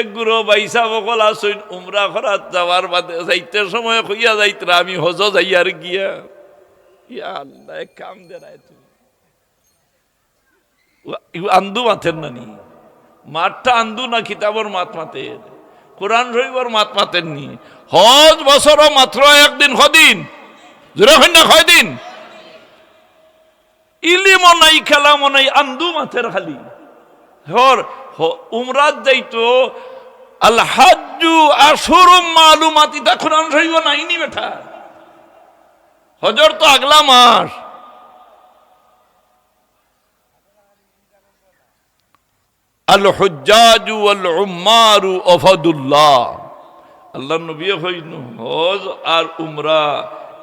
এক গুরু বাইসা বকল আসইন উমরা করাত যাওয়ার বাদে যাইতে সময় হইয়া যাইতরা আমি হজ যাইয়ার গিয়া। ইয়া আল্লাহ কাম তুমি। আন্দু মাথের নানি। মাঠটা আন্দু না, কিতাবর মাত মাতের। কোরআন মাত মাতের নি। হজ মাত্র একদিন কদিন? জোরে হয় না ইলিমও নাই, খেলামও নাই, আন্দু মাথের খালি। হর উমরাত যাইতো আল হাজ্জু আশুরুম মালুমাতি তা কোরআন নাইনি বেটা। হজর তো আগলা মাস। আল হুজ্জাজু আল উম্মারু অফাদুল্লাহ আল্লাহ নবী হইন, হজ আর উমরা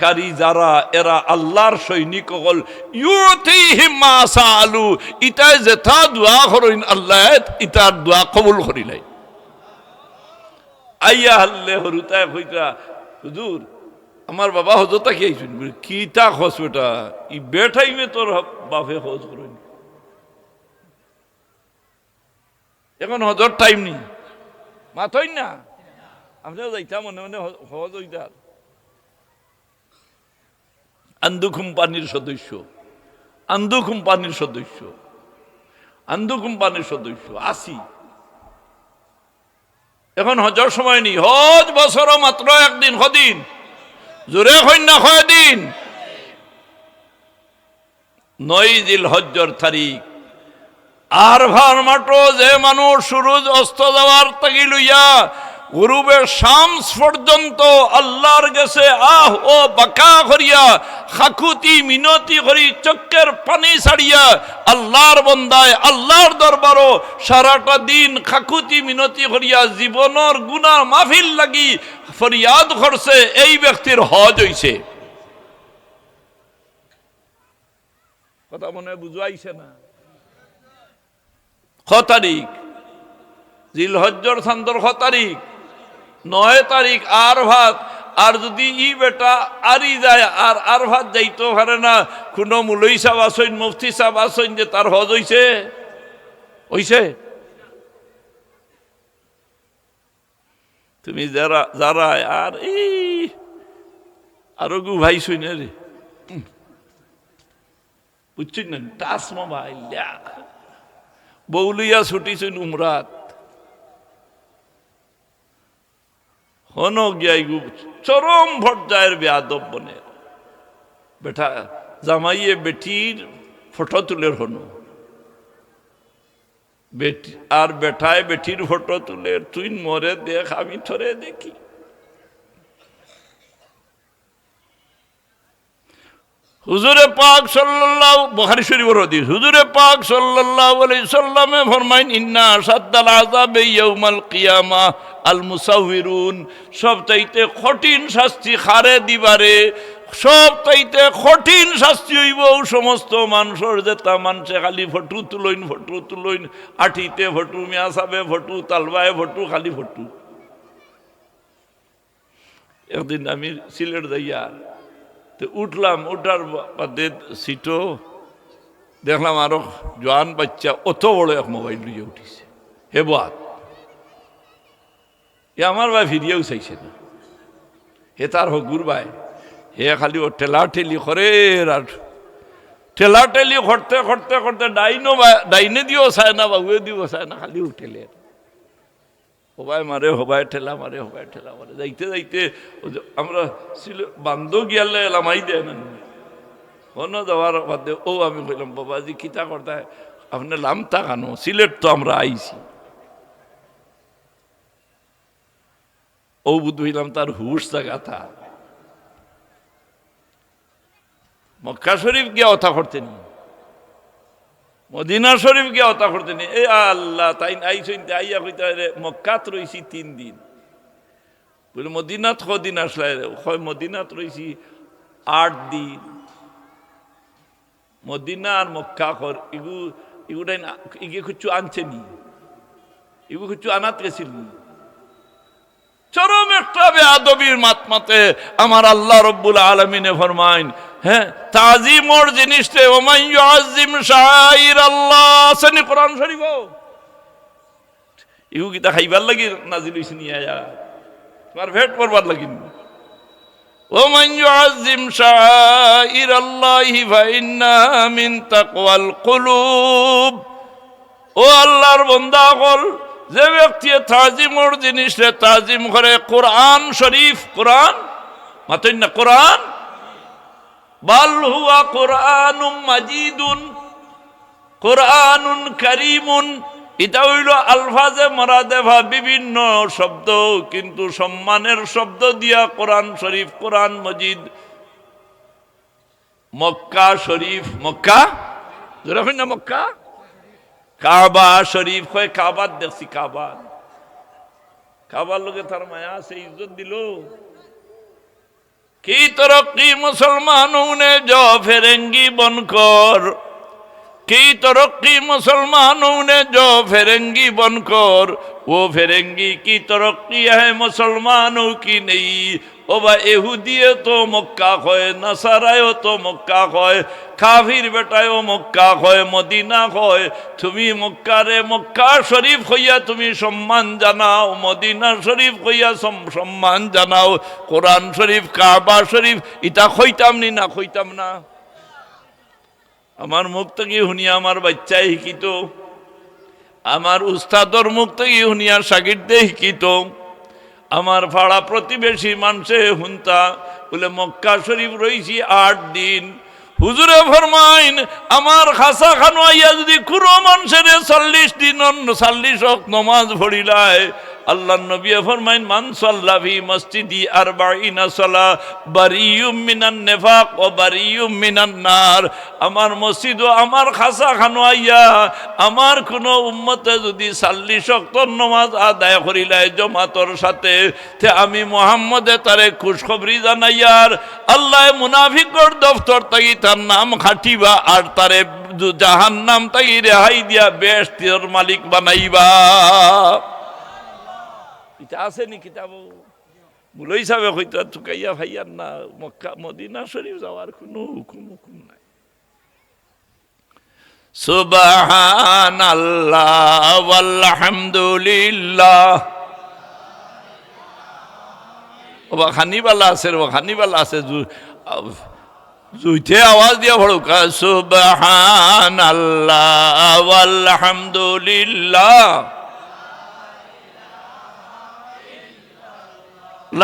কারি যারা, এরা আল্লাহর সৈনিক হল। ইউতিহিম মা সালু, ইতায় যেথা দোয়া করিন আল্লাহ, ইতার দোয়া কবুল করিলাই আইয়া হাল্লে হরুতায় কইতা হুজুর, আমার বাবা হজরতা কি আইছুন? কি তা খস বেটা? ই বেঠাইমে তোর বাপে হজ করিন এখন হজর টাইম নেই। মাথই না। আপনিও যাইতা মনে মনে হজ হইতার আন্দু কোম্পানির সদস্য। আন্দু কোম্পানির সদস্য। আন্দু কোম্পানির সদস্য। আসি। এখন হজর সময় নেই। হজ বছর মাত্র একদিন, কদিন? জোরে কন্যা কয়দিন? নয় দিল হজ্জর তারিখ। আর ভার মাত্র যে মানুষ সুরজ অস্ত যাওয়ার তাগি লইয়া গুরুবের শামস পর্যন্ত আল্লাহর গেছে আহ ও বাকা করিয়া খাকুতি মিনতি করি, চক্কের পানি ছাড়িয়া আল্লাহর বন্দায়, আল্লাহর দরবারও সারাটা দিন খাকুতি মিনতি করিয়া জীবনের গুনার মাহফিল লাগি ফরিয়াদ করছে, এই ব্যক্তির হজ হইছে। কথা মনে বুঝাইছে না। ছ তারিখ? জিল হজ্জর ছান্দর ছ তারিখ? নয় তারিখ আর ভাত। আর যদি ই বেটা আরি যায়, আর আর ভাত যাইতো পারে না। কোনো মুলই সাহ আসইন, মুফতি সাহ আসইন যে তার হজ হইছে। হইছে? তুমি যারা যারা, আর এই আরও গু ভাই শুনে রে। বুঝছেন না? টাস মোবাইল বৌলিয়া ছুটিছেন উমরাত। হন গিয়াই চরম পর্যায়ের বেয়াদব বনে। বেটা, জামাইয়ে বেটির ফটো তুলে হনু। আর বেটায় বেটির ফটো তুলে তুই মরে দেখ, আমি থরে দেখি। হুজুরে পাক সাল্লাল্লাহু, বুখারী শরীফের হাদিস, হুজুরে পাক আলাইহি সাল্লামে ফরমাইন, ইন্না সাদ্দাল আযাবে ইয়াউমাল কিয়ামা আল মুসাউবিরুন সব চাইতে কঠিন শাস্তি খারে দিবারে সব চাইতে কঠিন শাস্তি হইব সমস্ত মানুষের যেটা মানুষে খালি ফটু তুলইন ফটু তুলইন আঠিতে ফটু মিয়া সাবে ফটু, তালবায় ফটু, খালি ফটু। একদিন আমি সিলেট যাইয়া তো উঠলাম, উঠার বাদে সিটও দেখলাম আরও জোয়ান বাচ্চা অত বড় এক মোবাইল নিয়ে উঠিছে। হে বাত এ আমার ভাই ফিরিয়েও চাইছে না। হে তার হগুর ভাই, হে খালি ও ঠেলা ঠেলি করে আর ঠেলা ঠেলি করতে করতে করতে ডাইনো ডাইনে দিও চায় না বাবুয়ে দিও চায় না, খালি উঠেলে। হবাই মারে, হবাই ঠেলা মারে, হবাই ঠেলা মারে। যাইতে যাইতে আমরা ছিল বান্ধ গিয়ালে এলামাই দেয় না হন যাওয়ার বাদে ও আমি কইলাম বাবাজি কিতা করতে আপনি লামতা কানো, সিলেট তো আমরা আইছি। ও বুধ হইলাম, তার হুশ জাগাতা মক্কা শরীফ গিয়া কথা করতেন মদিনা শরীফ গিয়া কথা করতেন। এ আল্লাহ তাই আইসইন আইয়া কইতে মক্কাত রইছি তিন দিন। বলে, মদিনাত কদিন আসলে হয় মদিনাত রইছি আট দিন। মদিনা আর মক্কা কর, ইগু ইগুটাই ইগে কিছু আনছে নি ইগু কিছু আনাত গেছিল। চরম একটা বেআদবির মাতমাতে আমার আল্লাহ রব্বুল আলমিনে ফরমাইন হ্যাঁ তাজিমর জিনিসটা ওমাই আজিম শাইর আল্লাহ আসেনি কোরআন শরীফ ইহু কিতা খাইবার লাগি নাজিল হইছে নিয়ে আয়া তোমার ভেট করবার লাগিন ومن يعظم شعائر الله فإنها من تقوى القلوب ও আল্লাহর বন্দা হল যে ব্যক্তি তাজিমর জিনিসে তাজিম করে কোরআন শরীফ কোরআন মাতই না কোরআন বাল হুয়া কোরআনুম মাজিদুন, কোরআনুন করিমুন। এটা হইল আলফাজে মরাদেভা বিভিন্ন শব্দ, কিন্তু সম্মানের শব্দ দিয়া কোরআন শরীফ, কোরআন মজিদ। মক্কা শরীফ, মক্কা? যেরকম না মক্কা? কাবা শরীফ হয় কাবার দেখছি কাবার। কাবার লোকে তার মায়া আছে, ইজ্জত দিল। کی ترقی مسلمانوں نے جو فرنگی بن کر کی ترقی مسلمانوں نے جو فرنگی بن کر وہ فرنگی کی ترقی ہے مسلمانوں کی نہیں ও বা এহুদিয়ে তো মক্কা কয় নাসারায়ও তো মক্কা কয় কাফির বেটায়ও মক্কা কয় মদিনা কয় তুমি মক্কারে মক্কা শরীফ হইয়া তুমি সম্মান জানাও, মদিনা শরীফ হইয়া সম- সম্মান জানাও, কোরআন শরীফ, কাবা শরীফ, ইটা খইতাম নি না খইতাম না? আমার মুখ থেকে শুনিয়া আমার বাচ্চাই শিকিত, আমার উস্তাদর মুখ থেকে শুনিয়া সাকিরদে শিকিত। আমার ভাড়া প্রতিবেশী মানুষে হুনতা, বলে মক্কা শরীফ রয়েছি আট দিন। হুজুরে ফরমাইন, আমার খাসা আইয়া যদি কোনো মানুষের চল্লিশ দিন চল্লিশ নমাজ ভরিলায় আল্লাহ নবী ফরমাইন, মান সাল্লা ফি মসজিদি আরবাইনা সালা, বারিয়ুম মিনান নেফাক ও বারিয়ুম মিনান নার। আমার মসজিদ ও আমার খাসা খানো আইয়া, আমার কোনো উম্মতে যদি চাল্লিশ অক্তর নমাজ আদায় করিলায় জমাতর সাথে, তে আমি মোহাম্মদে তারে খুশখবরি জানাইয়ার আল্লাহ মুনাফিকর দফতর তাই তার নাম খাটিবা, আর তারে জাহান নাম তাই রেহাই দিয়া বেশ মালিক বানাইবা। এটা আছে নি কিতাব? মুলই সাহেব হয়তো থুকাইয়া ভাইয়ার না, মক্কা, মদিনা শরীফ যাওয়ার কোনো হুকুম হুকুম নাই। সুবাহান আল্লাহ আলহামদুলিল্লাহ ওবা খানিবালা আছে রে খানিবালা আছে জুইতে আওয়াজ দিয়া ভড়কা সুবাহান আল্লাহ আলহামদুলিল্লাহ এর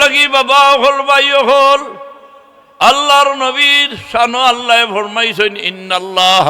লাগি বাবা হল ভাই হল, আল্লাহর নবীর শানো আল্লাহ ফরমাইছেন, ইন্নাল্লাহ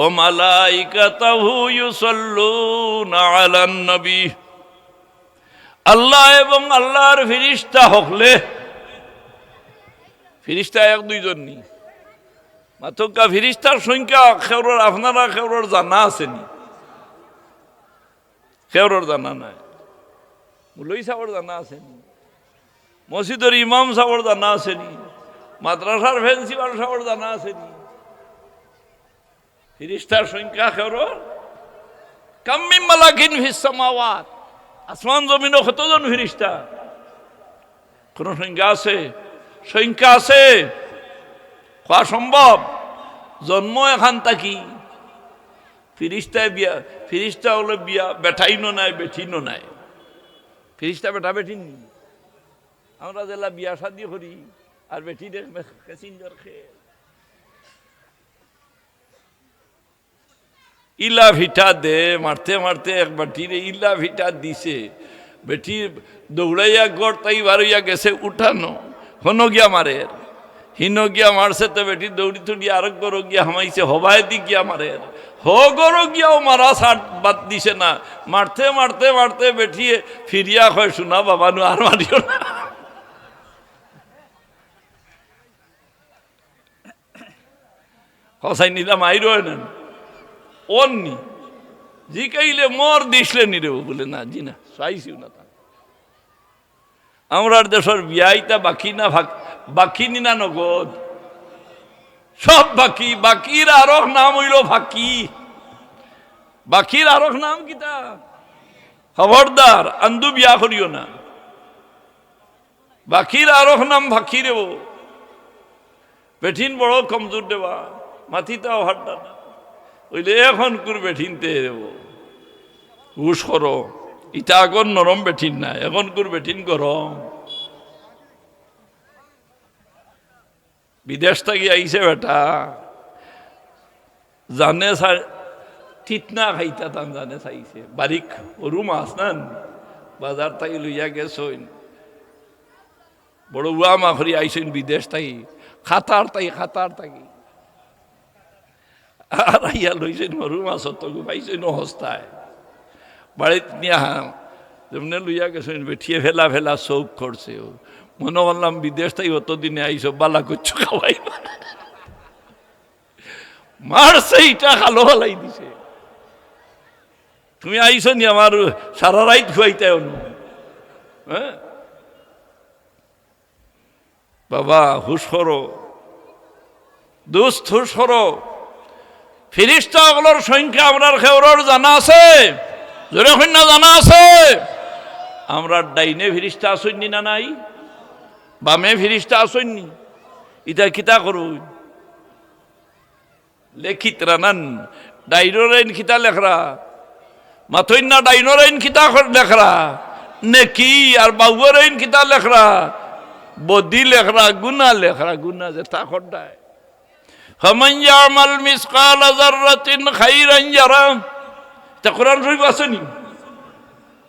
ও মালাইকাতাহু ইউসাল্লুনা আলান নবী। আল্লাহ এবং আল্লাহর ফিরিস্তা হকলে, ফিরিস্তা এক দুইজন নি মাতকা ফিরিস্তার সংখ্যা, খেউরর আপনারা খেউরর জানা আসেনি খেউরর জানা নাই। মুলই সাবর জানা আসেনি মসজিদের ইমাম সাবর জানা আসেনি মাদ্রাসার প্রিন্সিপাল সাবর জানা আসেনি ফিরিস্তার সংখ্যা খেউরর? কাম্মি মালাকিন ফিসামাওয়াত আসমান জমিনও কতজন ফিরিস্তা? কোন সংখ্যা আছে? সংখ্যা আছে। হওয়া সম্ভব? জন্ম এখান থাকি। ফিরিস্তায় বিয়া, ফিরিস্তা হলো বিয়া বেঠাইনো নাই বেঠিনো নাই। ফিরিস্তা বেটা বেঠিন। আমরা যেলা বিয়া শাদি করি, আর বেঠি দেখ প্যাসেঞ্জার খেয়ে। ইলা ভিটা দে, মারতে মারতে এক বাটিরে ইলা ভিটা দিছে। বেটি দৌড়াইয়া গড় তাই বারইয়া গেছে উঠানো হনো গিয়া মারে হিন গিয়া মারছে তো বেটি, দৌড়ি তুড়ি আর গরো গিয়া হামাইছে হবায় দি গিয়া মারে। হ গরো গিয়াও মারা সাট বাদ দিছে না। মারতে মারতে মারতে বেটিয়ে ফিরিয়া কয়, শোনা বাবা, নু আর মারিও না। কসাই নিলাম আইরো না। অন্নি জি কাইলে মর দিসলে নি রে বলে, না, জি না চাইছিও না তা। আমরার দেশের বিয়াইটা বাকি না, ভাগ বাকি নিনা নগদ। সব বাকি, বাকির আরক নাম হইল ফাঁকি। বাকির আরক নাম কিতা খবরদার, আন্দু বিয়া করিও না। বাকির আরক নাম ফাঁকি রেব বেঠিন বড় কমজোর দেবা মাথিটাও হাড্ডা না ওইলে এখন কুর বেঠিনতে দেব হুশ করো, ইটা এখন নরম বেঠিন না এখন কুর বেঠিন গরম। বিদেশ থেকে আইছে বেটা। জানে তিতনা খাইতা তান জানে চাইছে বারিক সরু মাছ নান বাজার তাই লইয়া গেছইন। বড় উয়া মাখরি আইসইন বিদেশ তাই খাতার তাই খাতার তাকি আর আইয়া লইছেন সরু মাছত তো পাইছেন হস্তায় বাড়িত নিয়া যেমনে লইয়া গেছেন বেঠিয়ে ফেলা ফেলা চৌক করছে ও মনে করলাম বিদেশ তাই অতদিনে আইসো বালা করছ খাওয়াই মারছে ইটা খালো হালাই দিছে। তুমি আইসো নি আমার সারা রাইত খুয়াইতে হ্যাঁ? বাবা, হুশ করো। দুস্থ হুশ করো। ফিরিস্তাগুলোর সংখ্যা আমরার খেওরর জানা আছে। জোরে জানা আছে। আমরা ডাইনে ফিরিস্তা আসইনি না নাই? বামে ফিরিস্তা আসইনি ইটা কিতা করু। লেখিত রানান ডাইনোর আইন খিতা লেখরা। মাথইন না ডাইনোর আইন খিতা লেখরা। নেকি আর বাবুর আইন খিতা লেখরা। বদি লেখরা, গুনা লেখরা, গুনা যে তা খড্ডায় হমন ইয়ামাল মিসকাল যাররাতিন খাইরান ইয়ারা তা কোরআন শরীফ আসেনি?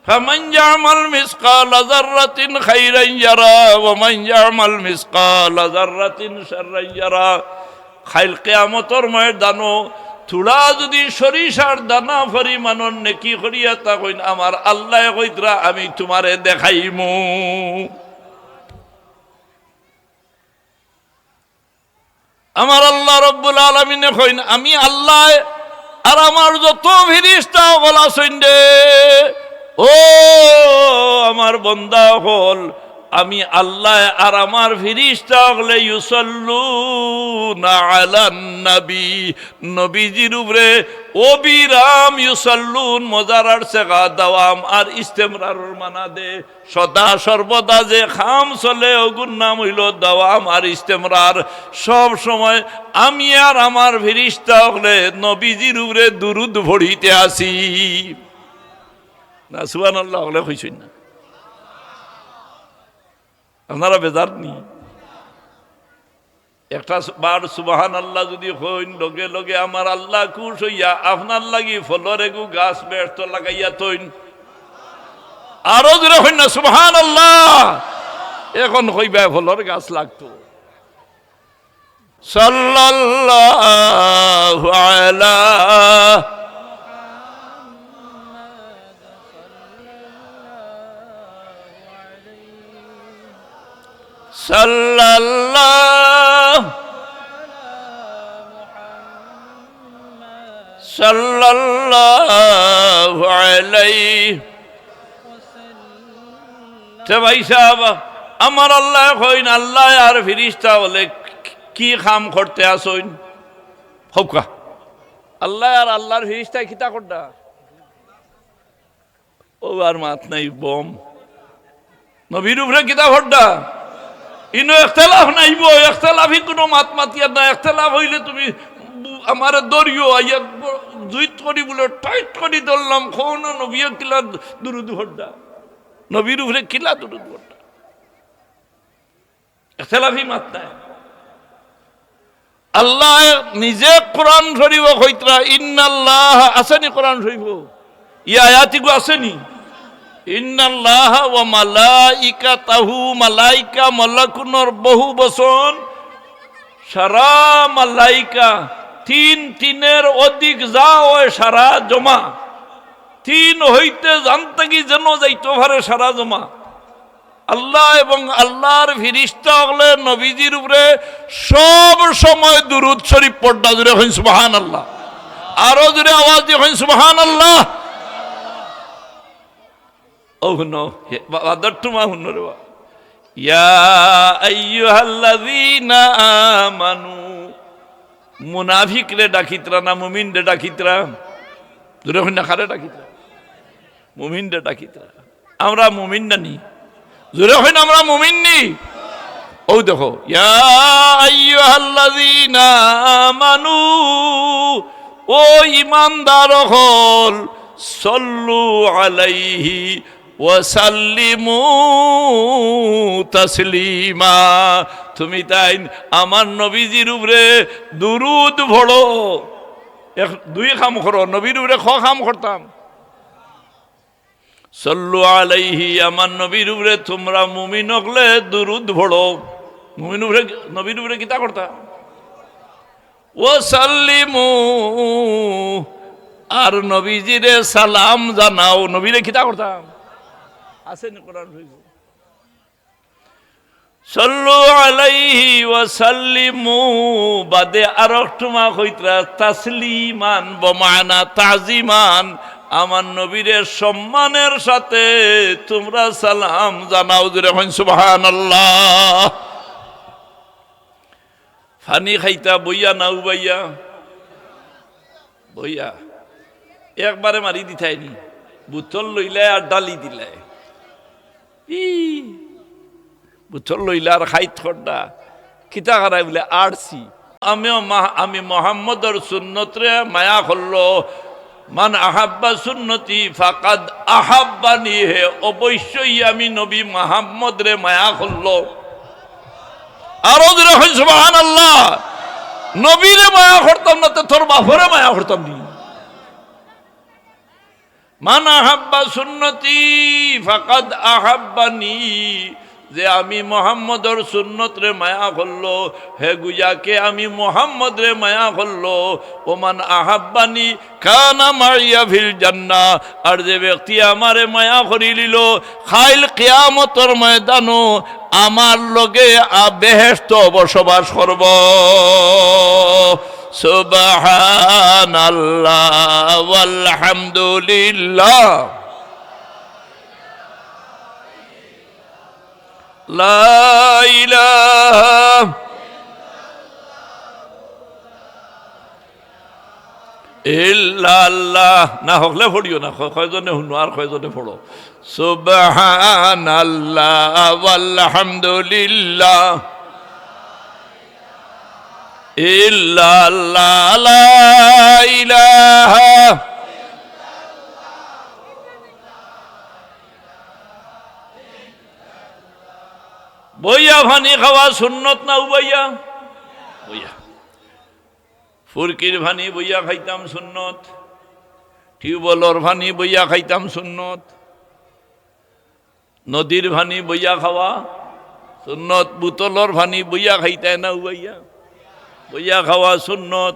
فمن يعمل مثقال ذرة خيرا يرى ومن يعمل مثقال ذرة شرا يرى খাইল কেয়ামতর মায়ের দানো থোড়া যদি সরিষার দানা পরিমাণর নেকি করিয়া তা কইন আমার আল্লাহ কইতরা আমি তোমারে দেখাইমু আমার আল্লাহ রব্বুল আলমিনে কইন আমি আল্লাহ আর আমার যত ফিরিস্তা গলা সৈন্যে ও আমার বন্দা হল, আমি আল্লাহ আর আমার ফিরিস্তা হলে ইউসল্লু নবী। নবীজির উপরে অবিরাম ইউসল্লুন মজারার সেগা দাওয়াম আর ইস্তেমরার মানা দে সদা সর্বদা যে খাম চলে, ওগুর নাম হইল দাওয়াম আর ইস্তেমরার। সব সময় আমি আর আমার ফিরিস্তা হলে নবীজির উপরে দুরুদ ভরিতে আসি। না সুবান আল্লাহ হলে হইছই না। আপনারা বেজার নি। একটা বার সুবাহান আল্লাহ যদি হইন, লগে লগে আমার আল্লাহ খুশ হইয়া আপনার লাগি ফলরে গু গাছ ব্যর্থ লাগাইয়া তৈন আরও দূরে হইন না সুবাহান আল্লাহ এখন হইবা ফলর গাছ লাগতো। সাল্লাল্লাহু আলা ভাই সাহেব, আমার আল্লাহ কইন, আল্লাহ আর ফিরিস্তা বলে কি কাম করতে আসইন? হৌকা। আল্লাহ আর আল্লাহর ফিরিস্তা কিতা করডা? ও আর মাত নাই, বম। নবীর উপরে কিতা ঘটডা ইনো এখতলাফ নাইব এখতলাফি কোনো মাত মাতিয়া না, এখতলাফ হইলে তুমি আমার দরিও আইয়া জুইত করি বলে, টাইট করি ধরলাম কোন নবী কিলা দুরুদ হড্ডা নবীর উপরে কিলা দুরুদ হড্ডা এখতলাফি মাত নাই। আল্লাহ নিজে কোরআন শরীফ কইতরা ইন্নাল্লাহ আসেনি কোরআন শরীফ ইয়া আয়াতিগু আসেনি। ওয়া মালাইকাতাহু মালাইকা মালাকুনর বহু সারা মালাইকা, তিন তিনের অধিক যা হয় সারা জমা। হইতে যেন সারা জমা। আল্লাহ এবং আল্লাহর ফিরিস্তা হলে নবীজির উপরে সব সময় দুরুদ শরীফ পড়া জুড়ে হইন সুবাহান আল্লাহ আরও জুড়ে আওয়াজ দিয়ে হইন সুবাহান আল্লাহ No, other two mahunurwa. Ya ayyuhallazina amanu. মুনাফিক রে ডাকিতরা না মুমিন রে ডাকিতরা দূরে হইনা খারে ডাকিতরা মুমিন রে ডাকিতরা আমরা মুমিন না নি জোরে হইন আমরা মুমিন নি ও দেখো আমানু ও ইমানদার হল সল্লু আলাইহি ওয়াসাল্লিমু তাসলিমা। তুমি তাই আমার নবীজির উপরে দুরুদ এক দুই খাম করো, নবীর উপরে খ খাম করতাম। সল্লু আলাইহি, আমার নবীর উপরে তোমরা মুমিন হকলে দুরুদ ভরো। মুমিন উপরে নবীর উপরে কিতা করতা? ও সাল্লিমু আর নবীজিরে সালাম জানাও। নবীরে কিতা করতাম? আসেন কোরআন শরীফে। সল্লু আলাইহি ওয়াসাল্লিমু বাদে আর একটুমা কইতরা, তাসলিমান বমানা তাজিমান, আমার নবীরের সম্মানের সাথে তোমরা সালাম জানাও জুড়ে হন সুবহানাল্লাহ। ফানি খাইতা, বইয়া না উবাইয়া বইয়া। একবারে মারি দিতাইনি বুতল লইলে আর ডালি দিলে ই। লইলে আর খড্ডা কিতা খারাই বলে আমিও আমি মোহাম্মদর সুন্নতরে মায়া মান আহাব্বা সুন্নতি ফাকাদ হে। অবশ্যই আমি নবী মোহাম্মদ মায়া করল। আরও দূরে সুবহান আল্লাহ নবীরে মায়া করতাম না, তো তোর বাপরে মায়া করতাম নি। মান আহাব্বা সুন্নতি ফাকাদ আহাব্বানি। যে আমি মোহাম্মদর সুন্নত মায়া করল, হে গুজাকে আমি মোহাম্মদ মায়া করল ওমান আহাব্বানি কানা মারিয়া ভিল জান্না আর যে ব্যক্তি আমারে মায়া করি লিল খাইল কিয়ামতর ময়দানো আমার লগে বেহেস্ত বসবাস করব। সুবহান আল্লাহ আলহামদুলিল্লাহ ইল্লাল্লাহ। না হকলে ফড়িও না কয়জনে শুনো আর কয়জনে ফড়ো সুবহান আল্লাহ আলহামদুলিল্লাহ ইল্লা আল্লাহ লা বইয়া ভানি খাওয়া সুন্নত না উবাইয়া? বইয়া। ফুরকির ভানি বইয়া খাইতাম সুন্নত। টিউবওয়েলর ভানি বইয়া খাইতাম সুন্নত। নদীর ভানি বইয়া খাওয়া সুন্নত। বুতলর ভানি বইয়া খাইতাই না উবাইয়া? বইয়া খাওয়া সুন্নত।